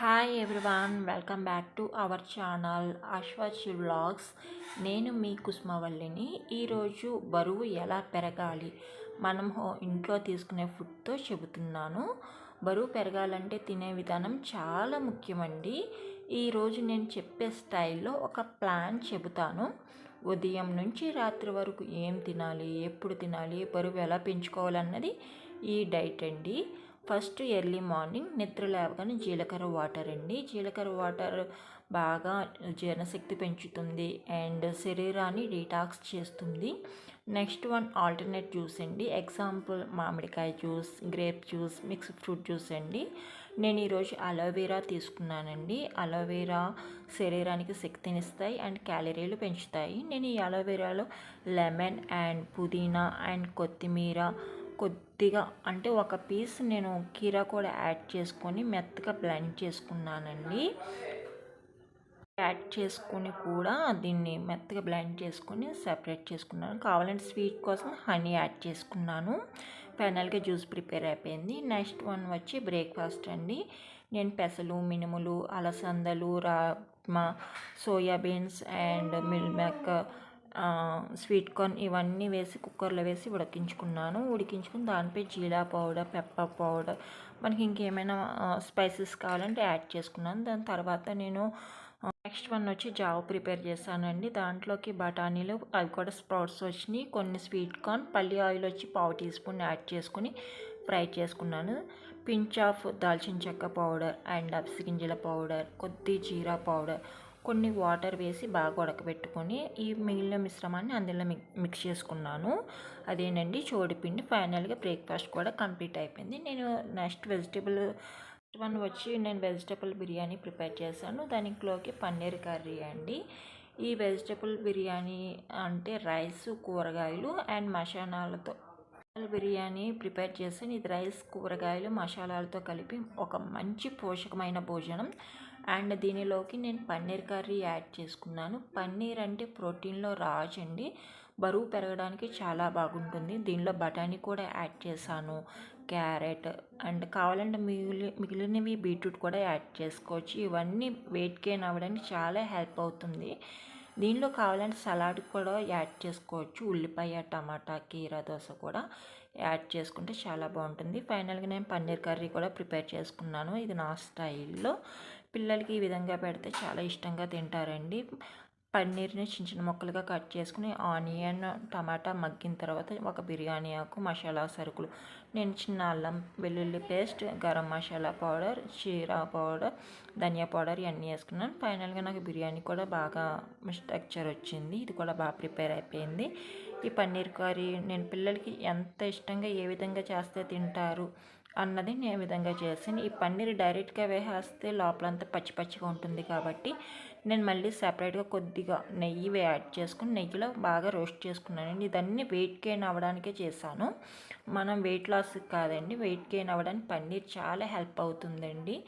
Hi everyone welcome back to our channel Ashwachi vlogs నేను మీ కుస్మవల్లిని. ఈరోజు బరువు ఎలా పెరగాలి? మనం హో- ఇంట్లో తీసుకునే ఫుడ్తో చెబుతున్నాను. బరువు పెరగాలంటే తినే విధానం చాలా ముఖ్యమండి. ఈరోజు నేను చెప్పే స్టైల్లో ఒక ప్లాన్ చెబుతాను. ఉదయం నుంచి రాత్రి వరకు ఏం తినాలి? ఎప్పుడు తినాలి? బరువు ఎలా పెంచుకోవాలన్నది ఈ డైట్ అండి. ఫస్ట్ ఎర్లీ మార్నింగ్ నిద్ర లేవగానే జీలకర్ర వాటర్ అండి. జీలకర్ర వాటర్ బాగా జీర్ణశక్తి పెంచుతుంది అండ్ శరీరాన్ని డీటాక్స్ చేస్తుంది. నెక్స్ట్ వన్ ఆల్టర్నేట్ జ్యూస్ అండి. ఎగ్జాంపుల్ మామిడికాయ juice grape juice mix fruit juice అండి. నేను ఈరోజు అలోవెరా తీసుకున్నానండి. అలోవెరా శరీరానికి శక్తినిస్తాయి అండ్ క్యాలరీలు పెంచుతాయి. నేను ఈ అలోవెరాలో లెమన్ అండ్ పుదీనా అండ్ కొత్తిమీర కొద్ది కొద్దిగా అంటే ఒక పీస్ నేను కీరా కూడా యాడ్ చేసుకొని మెత్తగా బ్లెండ్ చేసుకున్నానండి. యాడ్ చేసుకొని కూడా దీన్ని మెత్తగా బ్లెండ్ చేసుకొని సెపరేట్ చేసుకున్నాను. కావాలంటే స్వీట్ కోసం హనీ యాడ్ చేసుకున్నాను. ఫైనల్గా జ్యూస్ ప్రిపేర్ అయిపోయింది. నెక్స్ట్ వన్ వచ్చి బ్రేక్ఫాస్ట్ అండి. నేను పెసలు మినుములు అలసందలు rajma soybeans and meal maker sweet corn ఇవన్నీ వేసి కుక్కర్లో వేసి ఉడికించుకున్నాను. ఉడికించుకుని దానిపై జీరా పౌడర్ పెప్పర్ పౌడర్ మనకి ఇంకేమైనా స్పైసెస్ కావాలంటే యాడ్ చేసుకున్నాను. దాని తర్వాత నేను నెక్స్ట్ వన్ వచ్చి జావ ప్రిపేర్ చేశానండి. దాంట్లోకి బఠానీలు అవి కూడా స్ప్రౌట్స్ వచ్చినాయి. కొన్ని స్వీట్ కార్న్ పల్లి ఆయిల్ వచ్చి పావు టీ స్పూన్ యాడ్ చేసుకుని ఫ్రై చేసుకున్నాను. పించ్ ఆఫ్ దాల్చిన చెక్క పౌడర్ అండ్ అప్సిగింజల పౌడర్ కొద్ది జీరా పౌడర్ కొన్ని వాటర్ వేసి బాగా ఉడకబెట్టుకొని ఈ మిగిలిన మిశ్రమాన్ని అందులో మిక్స్ చేసుకున్నాను. అదేనండి చోడిపిండి ఫైనల్గా బ్రేక్ఫాస్ట్ కూడా కంప్లీట్ అయిపోయింది. నేను నెక్స్ట్ వెజిటేబుల్ వన్ వచ్చి నేను వెజిటేబుల్ బిర్యానీ ప్రిపేర్ చేశాను. దానిలోకి పన్నీర్ కర్రీ అండి. ఈ వెజిటేబుల్ బిర్యానీ అంటే రైస్ కూరగాయలు అండ్ మసాలాలతో బిర్యానీ ప్రిపేర్ చేసి ఇది రైస్ కూరగాయలు మసాలాలతో కలిపి ఒక మంచి పోషకమైన భోజనం. అండ్ దీనిలోకి నేను పన్నీర్ కర్రీ యాడ్ చేసుకున్నాను. పన్నీర్ అంటే ప్రోటీన్లో రాజండి బరువు పెరగడానికి చాలా బాగుంటుంది. దీనిలో బఠానీ కూడా యాడ్ చేశాను. క్యారెట్ అండ్ కావాలంటే మిగిలి మిగిలినవి బీట్రూట్ కూడా యాడ్ చేసుకోవచ్చు. ఇవన్నీ వెయిట్ గెయిన్ అవ్వడానికి చాలా హెల్ప్ అవుతుంది. దీనిలో కావాలంటే సలాడ్ కూడా యాడ్ చేసుకోవచ్చు. ఉల్లిపాయ టమాటా కీరా దోశ కూడా యాడ్ చేసుకుంటే చాలా బాగుంటుంది. ఫైనల్గా నేను పన్నీర్ కర్రీ కూడా ప్రిపేర్ చేసుకున్నాను. ఇది నా స్టైల్లో. పిల్లలకి ఈ విధంగా పెడితే చాలా ఇష్టంగా తింటారండి. పన్నీర్ని చిన్న చిన్న ముక్కలుగా కట్ చేసుకుని ఆనియన్ టమాటా మగ్గిన తర్వాత ఒక బిర్యానీ ఆకు మసాలా సరుకులు. నేను చిన్న అల్లం వెల్లుల్లి paste garam masala powder jeera powder dhania powder ఇవన్నీ వేసుకున్నాను. ఫైనల్గా నాకు బిర్యానీ కూడా బాగా స్ట్రక్చర్ వచ్చింది. ఇది కూడా బాగా ప్రిపేర్ అయిపోయింది. ఈ పన్నీర్ కర్రీ నేను పిల్లలకి ఎంత ఇష్టంగా ఏ విధంగా చేస్తే తింటారు అన్నది నేను ఈ విధంగా చేసాను ఈ పన్నీర్ డైరెక్ట్గా వేసేస్తే లోపలంతా పచ్చి పచ్చిగా ఉంటుంది కాబట్టి నేను మళ్ళీ సపరేట్గా కొద్దిగా నెయ్యి యాడ్ చేసుకుని నెయ్యిలో బాగా రోస్ట్ చేసుకున్నాను. ఇదన్నీ వెయిట్ గెయిన్ అవ్వడానికే చేశాను. మనం వెయిట్ లాస్ కాదండి వెయిట్ గెయిన్ అవ్వడానికి పన్నీర్ చాలా హెల్ప్ అవుతుందండి.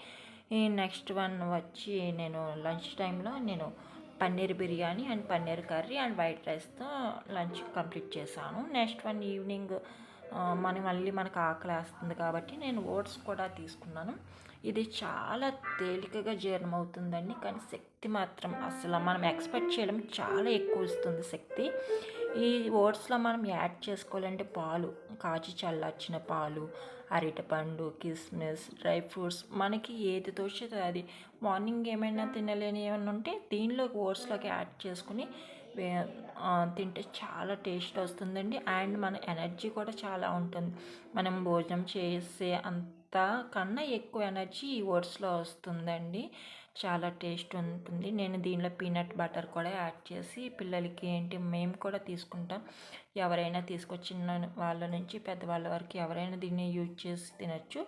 ఈ నెక్స్ట్ వన్ వచ్చి నేను లంచ్ టైంలో నేను paneer biryani and paneer curry and white రైస్తో లంచ్ కంప్లీట్ చేశాను. నెక్స్ట్ వన్ ఈవినింగ్ మన మళ్ళీ మనకు ఆకలి వేస్తుంది కాబట్టి నేను ఓట్స్ కూడా తీసుకున్నాను. ఇది చాలా తేలికగా జీర్ణం అవుతుందండి కానీ శక్తి మాత్రం అసలు మనం ఎక్స్పెక్ట్ చేయడం చాలా ఎక్కువ ఇస్తుంది శక్తి. ఈ ఓట్స్లో మనం యాడ్ చేసుకోవాలంటే పాలు కాచి చల్లార్చిన పాలు అరటిపండు కిస్మిస్ డ్రై ఫ్రూట్స్ మనకి ఏది తోచితే అది. మార్నింగ్ ఏమైనా తినలేని ఏమైనా ఉంటే దీనిలోకి ఓట్స్లోకి యాడ్ చేసుకుని తింటే చాలా టేస్ట్ వస్తుందండి. అండ్ మన ఎనర్జీ కూడా చాలా ఉంటుంది. మనం భోజనం చేసే అంత కన్నా ఎక్కువ ఎనర్జీ ఈ ఓట్స్లో వస్తుందండి. చాలా టేస్ట్ ఉంటుంది. నేను దీనిలో పీనట్ బటర్ కూడా యాడ్ చేసి పిల్లలకి ఏంటి మేము కూడా తీసుకుంటాం. ఎవరైనా తీసుకొచ్చిన వాళ్ళ నుంచి పెద్దవాళ్ళ వరకు ఎవరైనా దీన్ని యూజ్ చేసి తినచ్చు.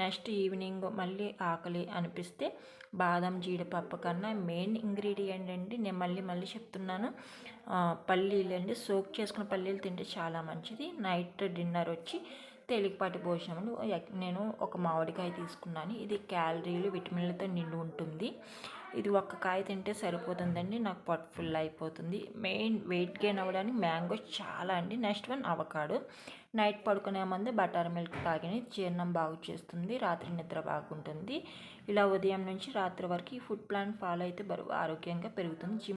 నెక్స్ట్ ఈవినింగ్ మళ్ళీ ఆకలి అనిపిస్తే బాదం జీడిపప్పు కన్నా మెయిన్ ఇంగ్రీడియంట్ అండి. నేను మళ్ళీ మళ్ళీ చెప్తున్నాను. పల్లీలు అండి సోక్ చేసుకున్న పల్లీలు తింటే చాలా మంచిది. నైట్ డిన్నర్ వచ్చి తేలికపాటి భోజనములు నేను ఒక మామిడికాయ తీసుకున్నాను. ఇది క్యాలరీలు విటమిన్లతో నిండి ఉంటుంది. ఇది ఒక్క కాయ తింటే సరిపోతుందండి. నాకు పొట్ట ఫుల్ అయిపోతుంది. మెయిన్ వెయిట్ గెయిన్ అవ్వడానికి మ్యాంగో చాలా అండి. Next one avocado. నైట్ పడుకునే ముందు బటర్ మిల్క్ తాగిని జీర్ణం బాగు చేస్తుంది. రాత్రి నిద్ర బాగుంటుంది. ఇలా ఉదయం నుంచి రాత్రి వరకు ఈ ఫుడ్ ప్లాన్ ఫాలో అయితే బరువు ఆరోగ్యంగా పెరుగుతుంది. జిమ్